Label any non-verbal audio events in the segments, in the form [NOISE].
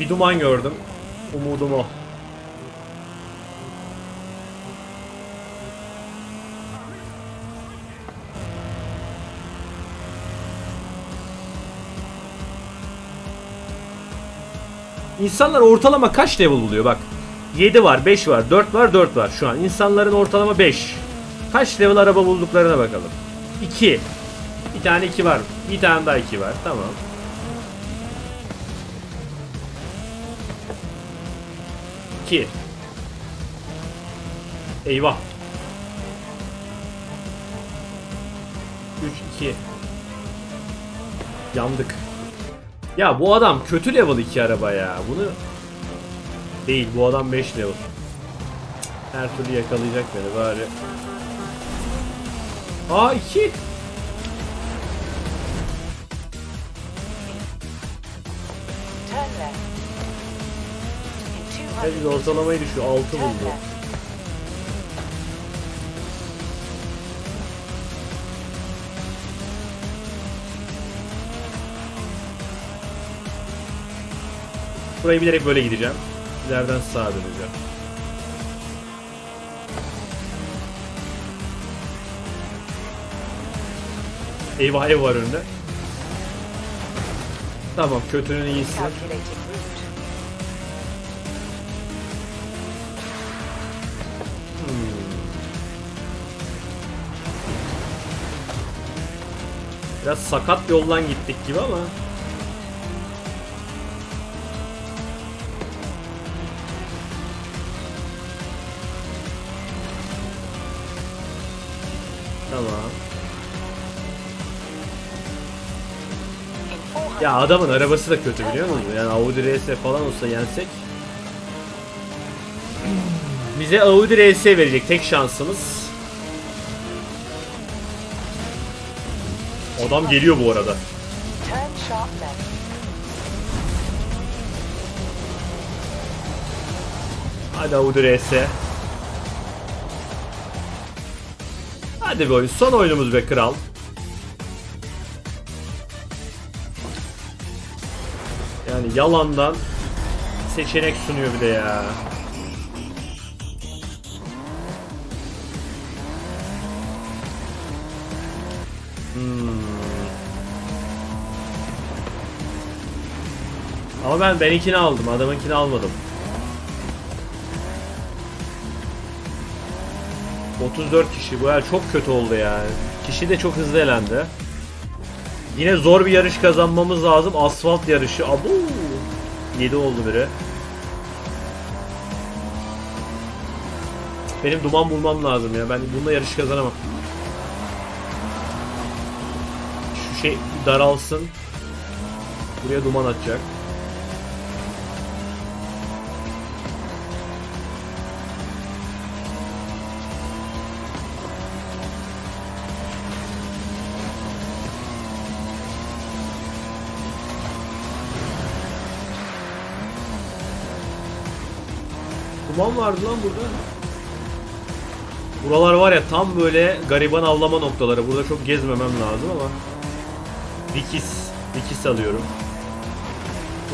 Bir duman gördüm. Umudum o. İnsanlar ortalama kaç level buluyor bak. 7 var, 5 var, 4 var, 4 var şu an. İnsanların ortalama 5. Kaç level araba bulduklarına bakalım. 2. Bir tane 2 var. Bir tane daha 2 var. Tamam. 2. Eyvah. 3 2. Yandık. Ya bu adam kötü level 2 araba ya. Bunu değil bu adam 5 level. Her türlü yakalayacak beni bari. A2 In 200 Hadi de ortalamayı düşüyor 6 Turn buldu. Burayı bilerek böyle gideceğim. İleriden sağa döneceğim. Eyvah ev var önünde. Tamam kötünün iyisi. Biraz sakat yoldan gittik gibi ama. Tamam. In 400 Ya adamın arabası da kötü biliyor musun? Yani Audi RS falan olsa yensek. Bize Audi RS verecek tek şansımız. Adam geliyor bu arada. Hadi Audi RS. Hadi be oyun. Son oyunumuz be kral. Yani yalandan seçenek sunuyor bir de ya. Hmm. Ama ben benimkini aldım. Adamınkini almadım. 34 kişi. Bu el çok kötü oldu yani. Kişi de çok hızlı elendi. Yine zor bir yarış kazanmamız lazım. Asfalt yarışı. Abu. 7 oldu biri. Benim duman bulmam lazım ya. Ben bununla yarış kazanamam. Şey daralsın. Buraya duman atacak. Duman vardı lan burada. Buralar var ya tam böyle gariban avlama noktaları. Burada çok gezmemem lazım ama. Dikis. Dikis alıyorum.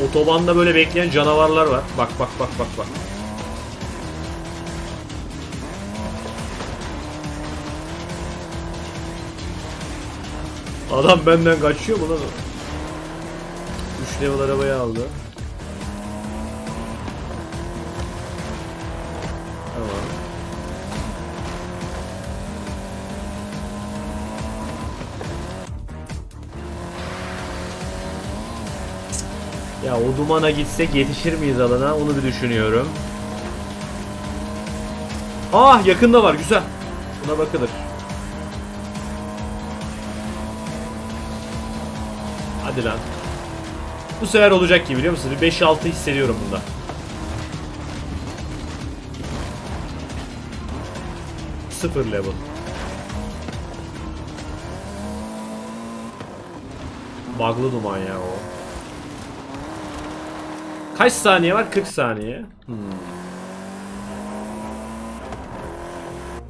Otobanda böyle bekleyen canavarlar var. Bak bak bak bak bak. Adam benden kaçıyor mu lan? 3 level arabayı aldı. Ya o dumana gitsek yetişir miyiz alana onu bir düşünüyorum. Ah yakında var güzel. Buna bakılır. Hadi lan. Bu sefer olacak gibi biliyor musunuz? Bir 5-6 hissediyorum bunda. Sıfır level. Bug'lı duman ya o. Kaç saniye var? 40 saniye. Hmm.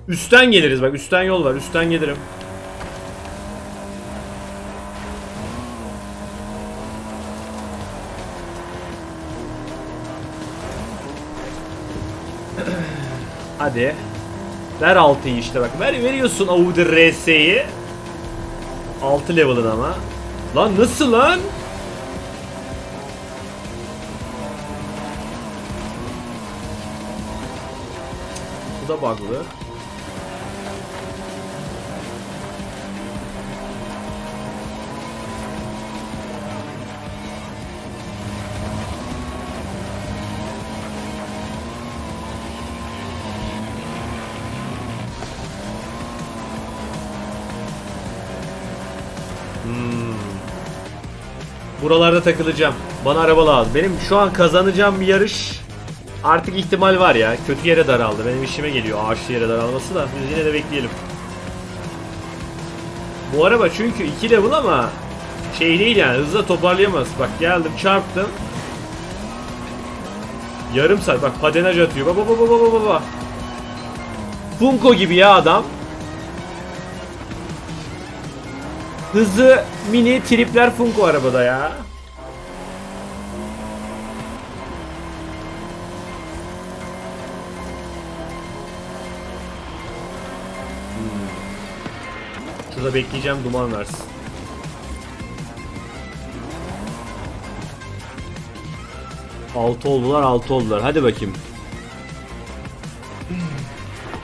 Üstten geliriz bak. Üstten yol var. Üstten gelirim. [CLEARS THROAT] Hadi. Ver 6'yı işte bak. Ver veriyorsun Audi RS'yi. 6 level'ın ama. Lan nasıl lan? Bu da bug'lı. Buralarda takılacağım. Bana araba lazım. Benim şu an kazanacağım bir yarış artık ihtimal var ya. Kötü yere daraldı. Benim işime geliyor ağaçlı yere daralması da. Biz yine de bekleyelim. Bu araba çünkü 2 level ama şey değil yani hızla toparlayamaz. Bak geldim çarptım. Yarım saat bak padenaj atıyor. Baba baba baba baba. Funko gibi ya adam. Hızı mini tripler Funko arabada ya. Şurada bekleyeceğim duman versin. Altı oldular, altı oldular. Hadi bakayım.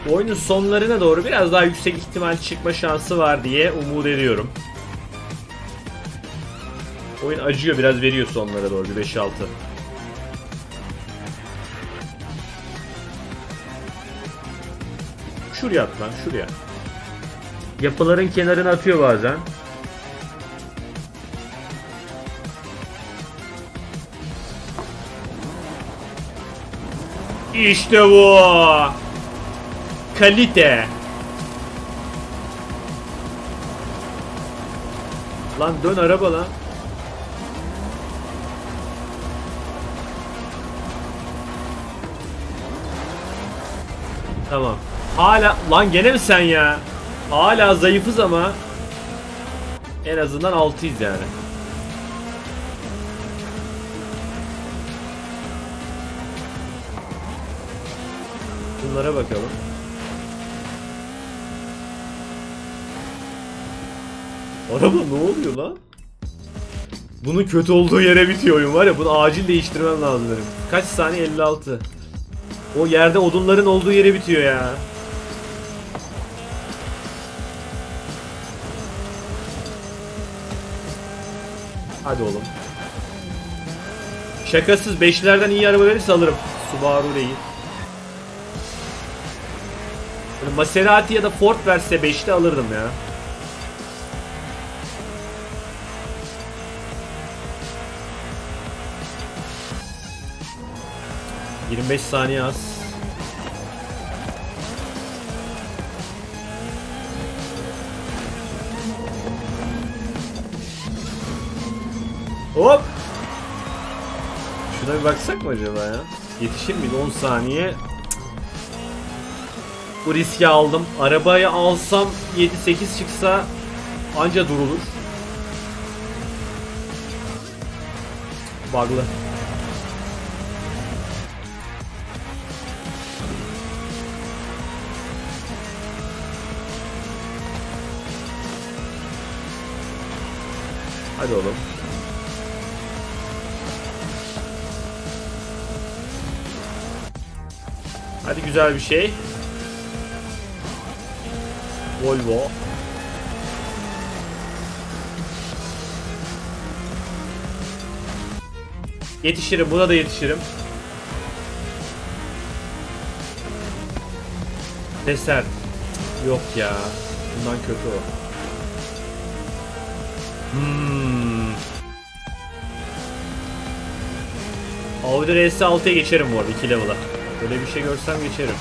Oyunun sonlarına doğru biraz daha yüksek ihtimal çıkma şansı var diye umut ediyorum. Oyun acıyor biraz veriyor sonlara doğru bir 5-6. Şuraya at lan şuraya. Yapıların kenarına atıyor bazen. İşte bu. Kalite. Lan dön araba lan. Tamam. Hala lan gene mi sen ya? Hala zayıfız ama en azından 6'yız yani. Bunlara bakalım. Araba ne oluyor lan? Bunun kötü olduğu yere bitiyor oyun var ya bunu acil değiştirmem lazım benim. Kaç saniye 56. O yerde odunların olduğu yere bitiyor ya. Hadi oğlum. Şakasız beşlerden iyi araba verirse alırım. Subaru değil. Böyle Maserati ya da Ford verse 5'te alırdım ya. ...25 saniye az. Hop! Şuna bir baksak mı acaba ya? Yetişir miydi 10 saniye? Bu riski aldım. Arabayı alsam 7-8 çıksa anca durulur. Bug'lı. Hadi oğlum. Hadi güzel bir şey. Volvo. Yetişirim. Buna da yetişirim. Deser. Yok ya. Bundan kötü o. Hmm. Audi RS6'ya geçerim bu arada 2 level'a. Böyle bir şey görsem geçerim.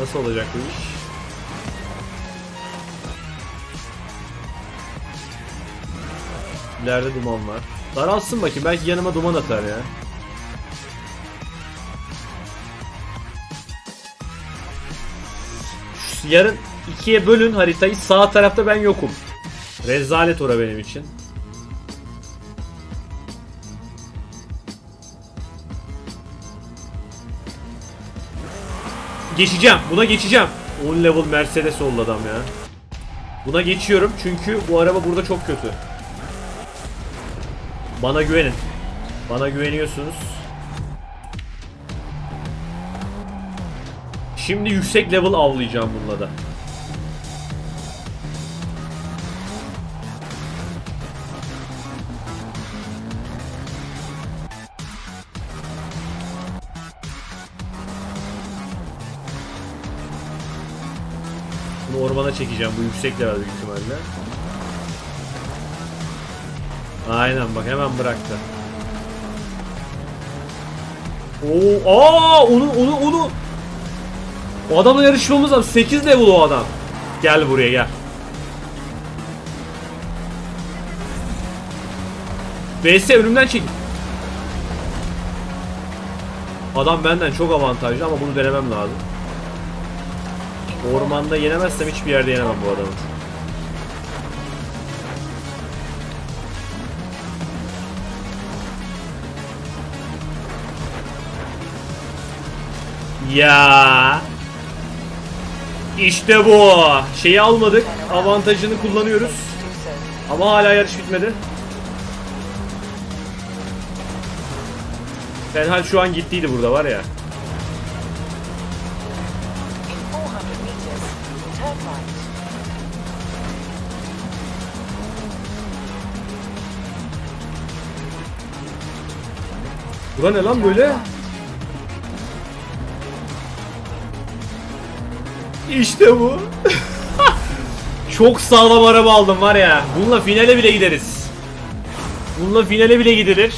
Nasıl olacak bu iş? İleride duman var. Daralsın bakayım belki yanıma duman atar ya. Yarın ikiye bölün haritayı. Sağ tarafta ben yokum. Rezalet ora benim için. Geçeceğim. Buna geçeceğim. 10 level Mercedes oldu adam ya. Buna geçiyorum çünkü bu araba burada çok kötü. Bana güvenin. Bana güveniyorsunuz. Şimdi yüksek level avlayacağım bununla da. Bunu ormana çekeceğim. Bu yüksek level büyük ihtimalle. Aynen bak hemen bıraktı. Oo, aa onu onu onu o adamla yarışmamız lazım. 8 level o adam. Gel buraya gel. VS önümden çek. Adam benden çok avantajlı ama bunu denemem lazım. Ormanda yenemezsem hiçbir yerde yenemem bu adamı. Ya. İşte bu. Şeyi almadık. Avantajını kullanıyoruz. Ama hala yarış bitmedi. Senhal şu an gittiydi burada var ya. In 400 meters, turn right. Bura ne lan böyle? İşte bu. [LAUGHS] Çok sağlam araba aldım var ya. Bununla finale bile gideriz. Bununla finale bile gidilir.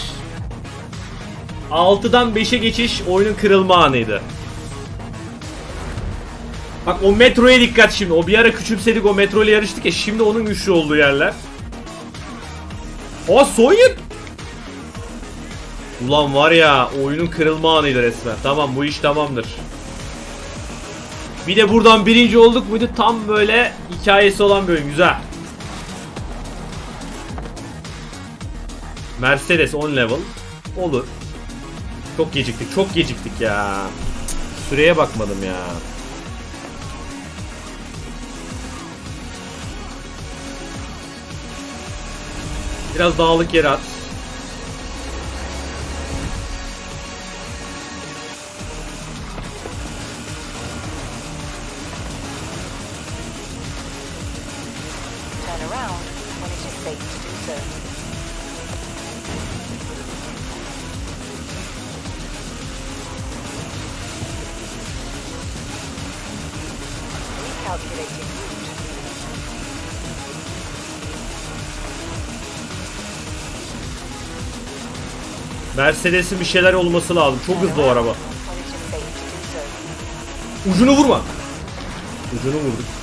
6'dan 5'e geçiş oyunun kırılma anıydı. Bak o metroya dikkat şimdi. O bir ara küçümsedik o metro ile yarıştık ya. Şimdi onun güçlü olduğu yerler. Aa Sawyer Ulan var ya oyunun kırılma anıydı resmen. Tamam bu iş tamamdır. Bir de buradan birinci olduk muydu tam böyle hikayesi olan oyun. Güzel. Mercedes 10 level. Olur. Çok geciktik. Çok geciktik ya. Süreye bakmadım ya. Biraz dağlık yere at. Turn around when it is safe to do so. Recalculating route. Mercedes'in bir şeyler olması lazım. Çok hızlı o araba. Ucunu vurma. Ucunu vurduk.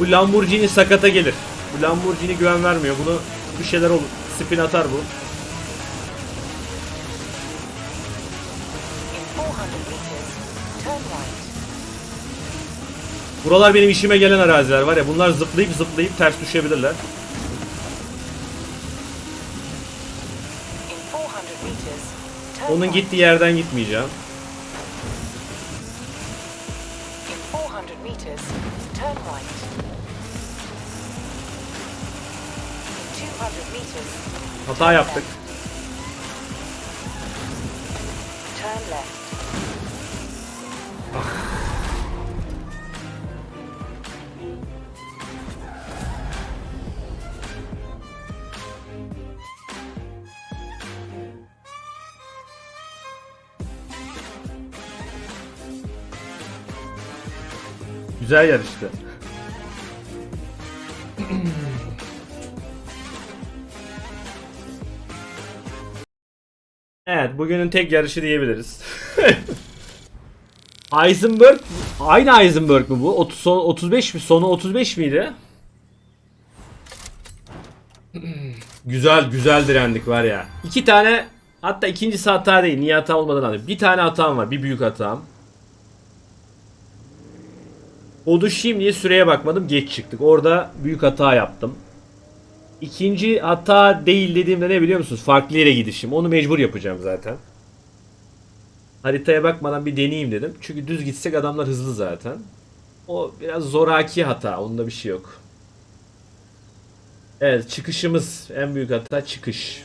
Bu Lamborghini sakata gelir. Bu Lamborghini güven vermiyor. Bunu bir şeyler olur. Spin atar bu. In 400 meters, turn right. Buralar benim işime gelen araziler var ya. Bunlar zıplayıp zıplayıp ters düşebilirler. In 400 meters, turn Onun gittiği yerden gitmeyeceğim. In 400 meters, turn right. Hata yaptık. Güzel yarıştı. Evet, bugünün tek yarışı diyebiliriz. [LAUGHS] Heisenberg, aynı Heisenberg mi bu? 30, son, 35 mi? Sonu 35 miydi? güzel, güzel direndik var ya. İki tane Hatta ikincisi hata değil. Niye hata olmadan anlıyorum. Bir tane hatam var. Bir büyük hatam. O düşeyim diye süreye bakmadım. Geç çıktık. Orada büyük hata yaptım. İkinci hata değil dediğimde ne biliyor musunuz? Farklı yere gidişim. Onu mecbur yapacağım zaten. Haritaya bakmadan bir deneyeyim dedim. Çünkü düz gitsek adamlar hızlı zaten. O biraz zoraki hata. Onda bir şey yok. Evet çıkışımız en büyük hata çıkış.